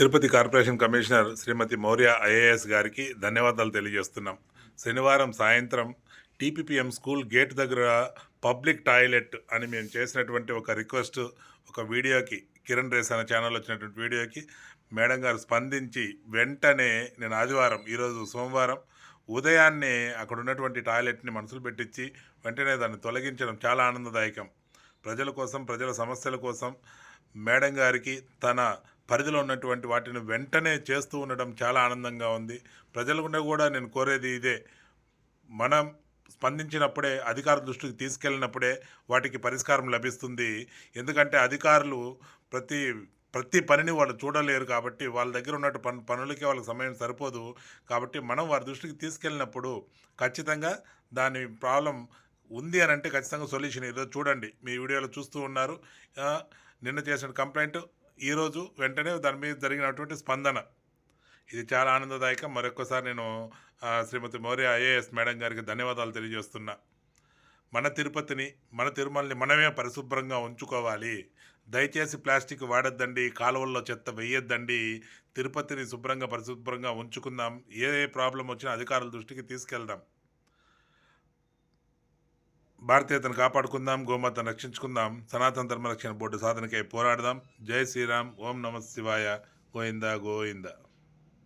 Tirupati corporation commissioner Shrimati Mourya IAS గారికి ధన్యవాదాలు తెలియజేస్తున్నాం. శనివారం సాయంత్రం టీపీపీఎం స్కూల్ గేట్ దగ్గర పబ్లిక్ టాయిలెట్ అని మేము చేసినటువంటి ఒక రిక్వెస్ట్ ఒక వీడియోకి కిరణ్ రేస్ అనే ఛానల్ వచ్చినటువంటి వీడియోకి మేడం గారు స్పందించి వెంటనే నేను ఆదివారం ఈరోజు సోమవారం ఉదయాన్నే అక్కడ ఉన్నటువంటి టాయిలెట్ని మనసులు పెట్టించి వెంటనే దాన్ని తొలగించడం చాలా ఆనందదాయకం. ప్రజల కోసం ప్రజల సమస్యల కోసం మేడం గారికి తన పరిధిలో ఉన్నటువంటి వాటిని వెంటనే చేస్తూ ఉండడం చాలా ఆనందంగా ఉంది. ప్రజలకుండా కూడా నేను కోరేది ఇదే. మనం స్పందించినప్పుడే అధికార దృష్టికి తీసుకెళ్ళినప్పుడే వాటికి పరిష్కారం లభిస్తుంది. ఎందుకంటే అధికారులు ప్రతి ప్రతి పనిని వాళ్ళు చూడలేరు కాబట్టి వాళ్ళ దగ్గర ఉన్నట్టు పను పనులకి వాళ్ళకి సమయం సరిపోదు. కాబట్టి మనం వారి దృష్టికి తీసుకెళ్ళినప్పుడు ఖచ్చితంగా దాని ప్రాబ్లం ఉంది అని అంటే ఖచ్చితంగా సొల్యూషన్ ఈరోజు చూడండి. మీ వీడియోలో చూస్తూ ఉన్నారు. నిన్న చేసిన కంప్లైంట్ ఈరోజు వెంటనే దాని మీద జరిగినటువంటి స్పందన. ఇది చాలా ఆనందదాయకం. మరొకసారి నేను శ్రీమతి మౌర్య ఐఏఎస్ మేడం గారికి ధన్యవాదాలు తెలియజేస్తున్నా. మన తిరుపతిని మన తిరుమలని మనమే పరిశుభ్రంగా ఉంచుకోవాలి. దయచేసి ప్లాస్టిక్ వాడొద్దండి కాలువల్లో చెత్త వేయొద్దండి. తిరుపతిని శుభ్రంగా పరిశుభ్రంగా ఉంచుకుందాం. ఏ ఏ ప్రాబ్లం వచ్చినా అధికారుల దృష్టికి తీసుకెళ్దాం. భారతీయతను కాపాడుకుందాం గోమాతను రక్షించుకుందాం సనాతన ధర్మ రక్షణ బోర్డు సాధనకై పోరాడదాం. జై శ్రీరామ్ ఓం నమ శివాయ గోయిందా గోయిందా